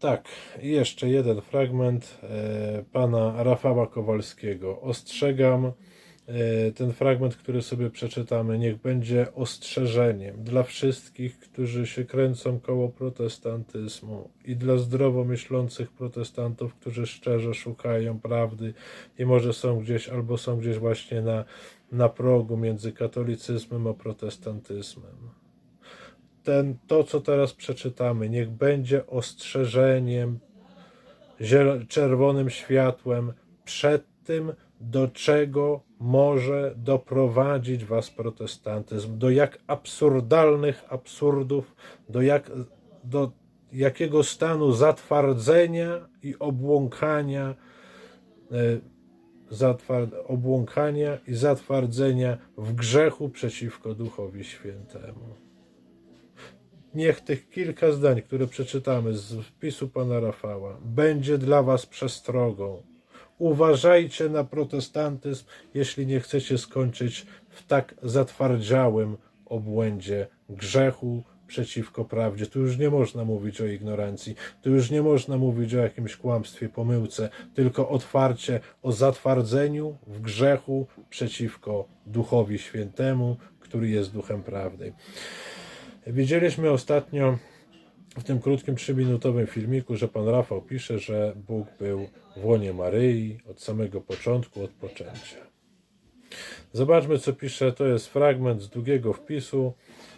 Tak, jeszcze jeden fragment e, pana Rafała Kowalskiego. Ostrzegam, e, ten fragment, który sobie przeczytamy, niech będzie ostrzeżeniem dla wszystkich, którzy się kręcą koło protestantyzmu i dla zdrowo myślących protestantów, którzy szczerze szukają prawdy i może są gdzieś albo są gdzieś właśnie na, na progu między katolicyzmem a protestantyzmem ten, to, co teraz przeczytamy, niech będzie ostrzeżeniem, czerwonym światłem przed tym, do czego może doprowadzić was protestantyzm, do jak absurdalnych absurdów, do, jak, do jakiego stanu zatwardzenia i obłąkania, e, obłąkania i zatwardzenia w grzechu przeciwko Duchowi Świętemu. Niech tych kilka zdań, które przeczytamy z wpisu pana Rafała, będzie dla was przestrogą. Uważajcie na protestantyzm, jeśli nie chcecie skończyć w tak zatwardziałym obłędzie grzechu przeciwko prawdzie. Tu już nie można mówić o ignorancji, tu już nie można mówić o jakimś kłamstwie, pomyłce, tylko otwarcie o zatwardzeniu w grzechu przeciwko Duchowi Świętemu, który jest Duchem Prawdy. Widzieliśmy ostatnio w tym krótkim trzyminutowym filmiku, że pan Rafał pisze, że Bóg był w łonie Maryi od samego początku, od poczęcia. Zobaczmy, co pisze. To jest fragment z długiego wpisu.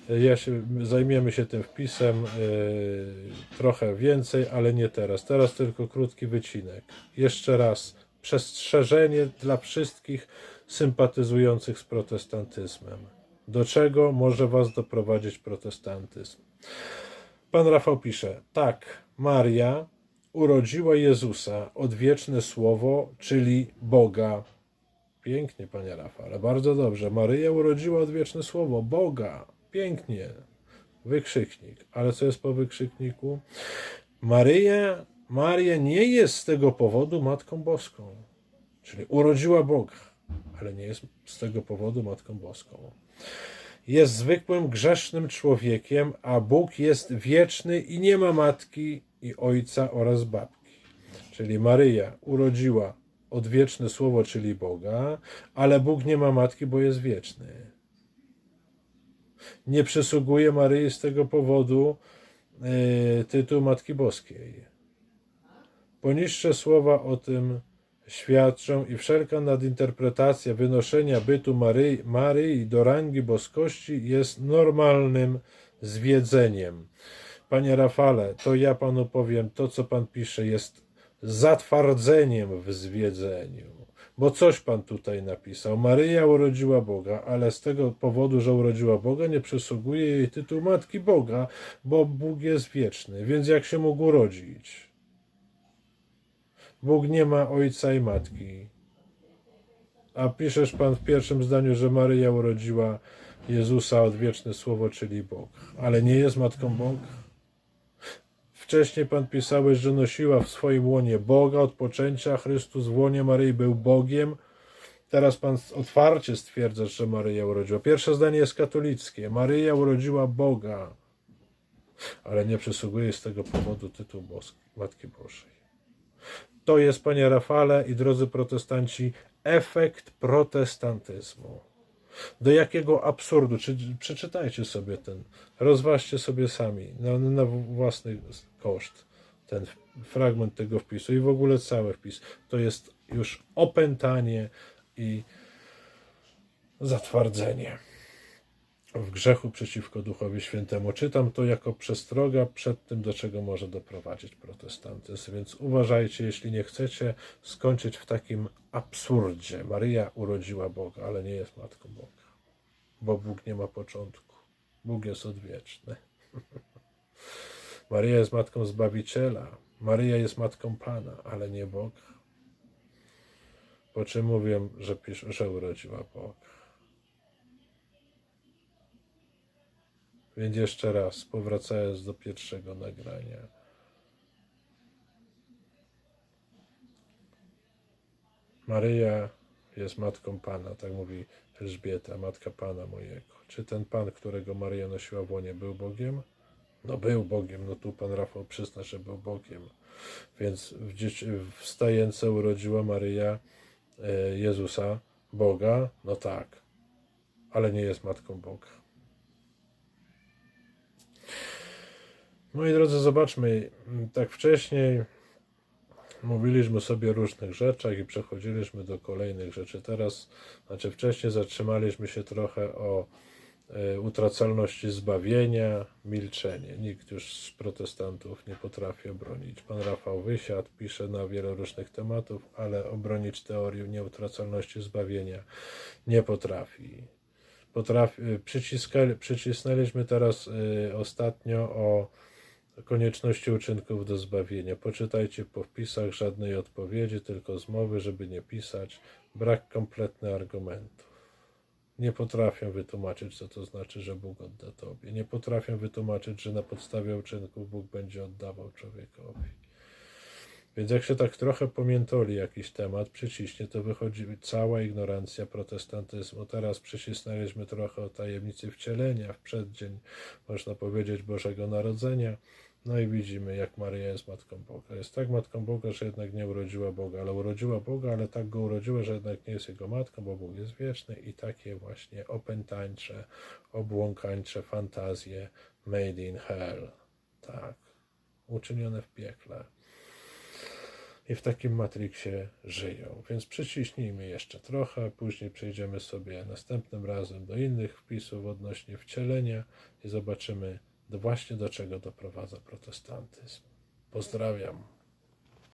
Ja się, zajmiemy się tym wpisem yy, trochę więcej, ale nie teraz. Teraz tylko krótki wycinek. Jeszcze raz. Przestrzeżenie dla wszystkich sympatyzujących z protestantyzmem. Do czego może was doprowadzić protestantyzm? Pan Rafał pisze: Tak, Maria urodziła Jezusa, odwieczne słowo, czyli Boga. Pięknie, panie Rafale, bardzo dobrze. Maryja urodziła odwieczne słowo, Boga. Pięknie. Wykrzyknik. Ale co jest po wykrzykniku? Maryja, Maria nie jest z tego powodu Matką Boską. Czyli urodziła Boga, ale nie jest z tego powodu Matką Boską jest zwykłym grzesznym człowiekiem, a Bóg jest wieczny i nie ma matki i ojca oraz babki. Czyli Maryja urodziła odwieczne słowo, czyli Boga, ale Bóg nie ma matki, bo jest wieczny. Nie przysługuje Maryi z tego powodu yy, tytuł Matki Boskiej. Poniższe słowa o tym świadczą i wszelka nadinterpretacja wynoszenia bytu Maryi, Maryi do rangi boskości jest normalnym zwiedzeniem. Panie Rafale, to ja panu powiem, to co pan pisze jest zatwardzeniem w zwiedzeniu. Bo coś pan tutaj napisał. Maryja urodziła Boga, ale z tego powodu, że urodziła Boga, nie przysługuje jej tytuł Matki Boga, bo Bóg jest wieczny. Więc jak się mógł urodzić? Bóg nie ma ojca i matki. A piszesz pan w pierwszym zdaniu, że Maryja urodziła Jezusa odwieczne słowo, czyli Bóg. Ale nie jest matką Boga. Wcześniej pan pisałeś, że nosiła w swoim łonie Boga od poczęcia. Chrystus w łonie Maryi był Bogiem. Teraz pan otwarcie stwierdza, że Maryja urodziła. Pierwsze zdanie jest katolickie. Maryja urodziła Boga, ale nie przysługuje z tego powodu tytuł Matki Bożej. To jest, panie Rafale i drodzy protestanci, efekt protestantyzmu. Do jakiego absurdu, czy przeczytajcie sobie ten, rozważcie sobie sami na, na własny koszt ten fragment tego wpisu i w ogóle cały wpis. To jest już opętanie i zatwardzenie w grzechu przeciwko Duchowi Świętemu. Czytam to jako przestroga przed tym, do czego może doprowadzić protestantyzm. Więc uważajcie, jeśli nie chcecie skończyć w takim absurdzie. Maryja urodziła Boga, ale nie jest matką Boga, bo Bóg nie ma początku. Bóg jest odwieczny. Maryja jest matką Zbawiciela. Maryja jest matką Pana, ale nie Boga. Po czym mówię, że, pisze, że urodziła Boga. Więc jeszcze raz, powracając do pierwszego nagrania. Maryja jest matką Pana, tak mówi Elżbieta, matka Pana mojego. Czy ten Pan, którego Maryja nosiła w łonie, był Bogiem? No był Bogiem, no tu pan Rafał przyzna, że był Bogiem. Więc w, w urodziła Maryja e, Jezusa, Boga, no tak, ale nie jest Matką Boga. Moi drodzy, zobaczmy, tak wcześniej mówiliśmy sobie o różnych rzeczach i przechodziliśmy do kolejnych rzeczy. Teraz, znaczy wcześniej zatrzymaliśmy się trochę o e, utracalności zbawienia, milczenie. Nikt już z protestantów nie potrafi obronić. Pan Rafał Wysiad pisze na wiele różnych tematów, ale obronić teorię nieutracalności zbawienia nie potrafi. potrafi przycisnęliśmy teraz y, ostatnio o konieczności uczynków do zbawienia. Poczytajcie po wpisach żadnej odpowiedzi, tylko zmowy, żeby nie pisać. Brak kompletnych argumentów. Nie potrafią wytłumaczyć, co to znaczy, że Bóg odda Tobie. Nie potrafią wytłumaczyć, że na podstawie uczynków Bóg będzie oddawał człowiekowi. Więc jak się tak trochę pomiętoli jakiś temat, przyciśnie, to wychodzi cała ignorancja protestantyzmu. Teraz przycisnęliśmy trochę o tajemnicy wcielenia w przeddzień, można powiedzieć, Bożego Narodzenia. No i widzimy, jak Maryja jest Matką Boga. Jest tak Matką Boga, że jednak nie urodziła Boga, ale urodziła Boga, ale tak go urodziła, że jednak nie jest Jego Matką, bo Bóg jest wieczny i takie właśnie opętańcze, obłąkańcze fantazje made in hell. Tak, uczynione w piekle i w takim matriksie żyją. Więc przyciśnijmy jeszcze trochę, później przejdziemy sobie następnym razem do innych wpisów odnośnie wcielenia i zobaczymy właśnie do czego doprowadza protestantyzm. Pozdrawiam.